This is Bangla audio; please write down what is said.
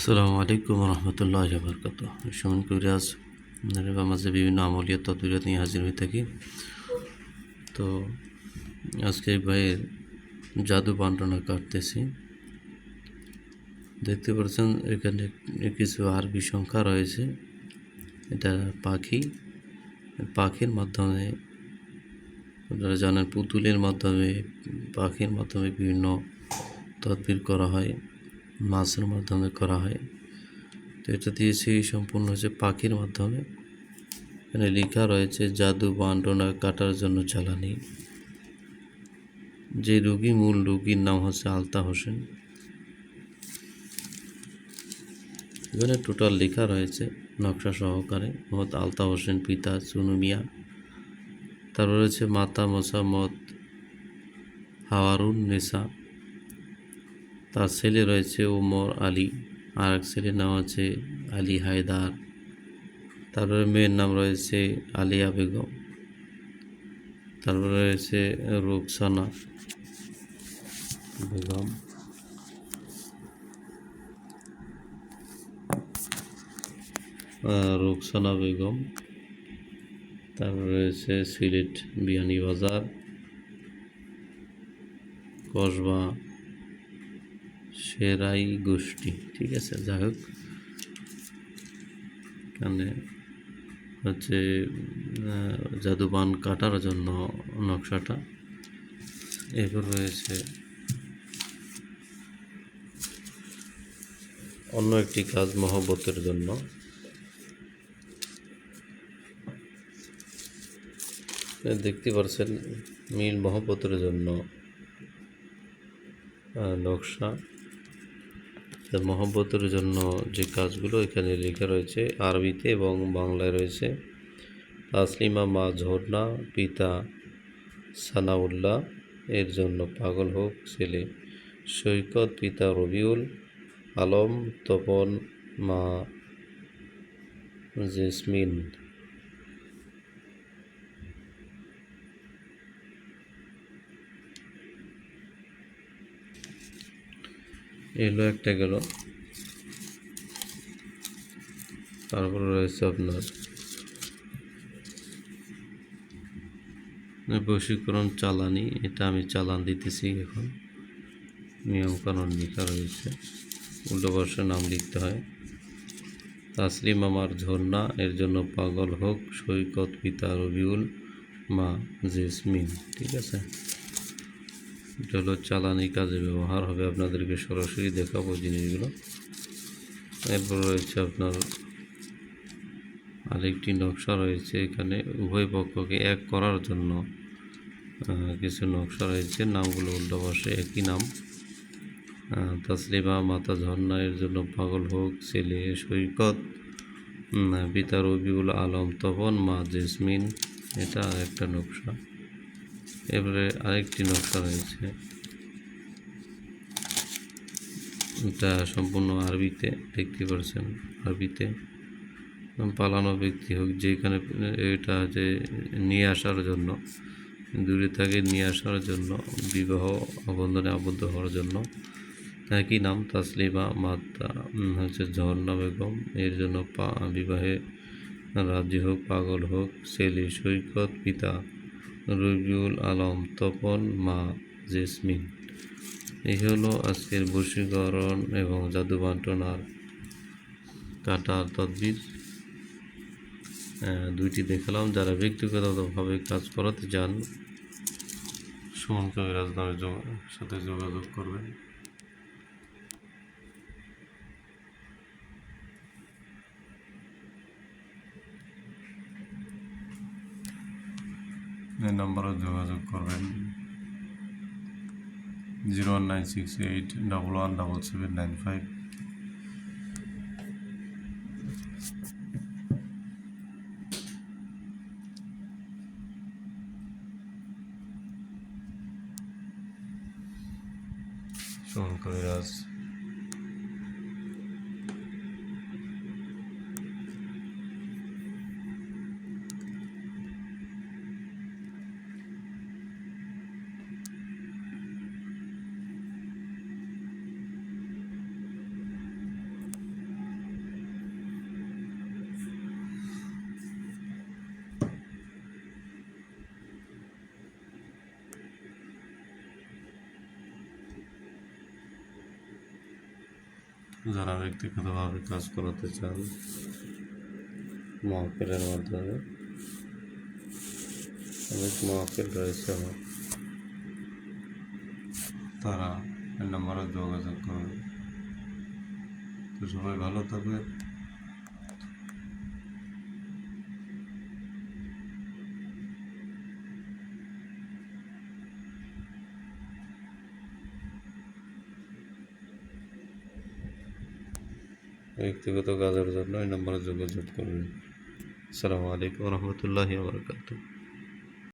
আসসালামু আলাইকুম রহমতুল্লাহ বরকত। সুমন কবিরাজ আপনাদের মাঝে বিভিন্ন আমলীয় তদবিরত নিয়ে হাজির হয়ে থাকি। তো আজকে ভাইয়ের জাদু বান্টনা কাটতেছি। দেখতে পাচ্ছেন, এখানে কিছু আরবি সংখ্যা রয়েছে। এটা পাখি। পাখির মাধ্যমে আপনারা জানেন, পুতুলের মাধ্যমে পাখির মাধ্যমে বিভিন্ন তদবির করা হয়। মাছের মাধ্যমে করা হয়। তো এটা দিয়েছি সম্পূর্ণ হচ্ছে পাখির মাধ্যমে। এখানে লেখা রয়েছে, জাদু বান্টনা কাটার জন্য জ্বালানি। যে রুগী মূল রুগীর নাম হচ্ছে আলতা হোসেন। এখানে টোটাল লেখা রয়েছে নকশা সহকারে। মোহাম্মদ আলতা হোসেন পিতা চুনু মিয়া। তারপর রয়েছে মাতা মোসাম্মদ হাওয়ারুন নেসা। তার ছেলে রয়েছে ওমর আলী আর এক ছেলের নাম আছে আলী হায়দার। তারপরে মেয়ের নাম রয়েছে আলিয়া বেগম। তারপরে রয়েছে রুকসানা বেগম। রুকসানা বেগম। তারপরে রয়েছে সিলেট বিয়ানীবাজার, কসবা সেরাই গোষ্ঠী, ঠিক আছে? যাই হোক। এখানে হচ্ছে জাদুবান কাটার জন্য নকশাটা। এরপর রয়েছে অন্য একটি কাজ মহব্বতের জন্য। দেখতে পাচ্ছেন, মিল মহব্বতের জন্য নকশা। তা মহব্বতের জন্য যে কাজগুলো এখানে লেখা রয়েছে, আরবিতে এবং বাংলায় রয়েছে। তাসলিমা মা ঝর্ণা, পিতা সানাউল্লাহ, এর জন্য পাগল হোক ছেলে। সৈকত, পিতা রবিউল আলম, তপন মা জেসমিন। এলো একটা গেল। তারপরে রয়েছে আপনার বশীকরণ চালানি, এটা আমি চালান দিতেছি এখন। নিয়মকানুন লেখা রয়েছে, উল্টো বর্ষে নাম লিখতে হয়। তাসলিম আমার ঝর্ণা, এর জন্য পাগল হোক, সৈকত পিতা রবিউল মা জেসমিন, ঠিক আছে? এটা হলো চালানি কাজে ব্যবহার হবে, আপনাদেরকে সরাসরি দেখাবো জিনিসগুলো। এরপর রয়েছে আপনার আরেকটি নকশা রয়েছে এখানে, উভয় পক্ষকে এক করার জন্য কিছু নকশা রয়েছে, নামগুলো উল্টো পাশে একই নাম। তাসলিমা মাতা ঝর্ণা, এর জন্য পাগল হোক, ছেলে, সৈকত পিতা রবিউল আলম, তপন, মা জেসমিন, এটা একটা নকশা। এবারে আরেকটি নকশা রয়েছে এটা সম্পূর্ণ আরবিতে, দেখতে পাচ্ছেন আরবিতে। পালানো ব্যক্তি হোক, যেখানে এটা যে নিয়ে আসার জন্য, দূরে থাকে নিয়ে আসার জন্য, বিবাহ বন্ধনে আবদ্ধ হওয়ার জন্য, একই নাম তাসলিমা মাতা হচ্ছে ঝর্ণা বেগম। এর জন্য পা, বিবাহে রাজি হোক, পাগল হোক, ছেলে, সৈকত, পিতা রবিউল আলম তপন মা জেসমিন। এই হলো আজকের বশীকরণ এবং জাদু বান্টনার কাটার তদবির। দুইটি দেখালাম। যারা ব্যক্তিগতভাবে কাজ করাতে চান, সুমন কবিরাজ নামে সাথে যোগাযোগ করবেন। এই নম্বরে যোগাযোগ করবেন। Zero one nine six eight double one double seven nine five. Suman Kabiraj. যারা ব্যক্তিগতভাবে কাজ করাতে চান মহাকেলের মাধ্যমে। অনেক মহাকেল রয়েছে আমার। তারা নম্বরে যোগাযোগ করবে তো সবাই ভালো থাকবে ব্যক্তিগত কাজের জন্য এই নম্বরে যোগাযোগ করবেন আসসালামু আলাইকুম রহমতুল্লাহি বারকাতুহ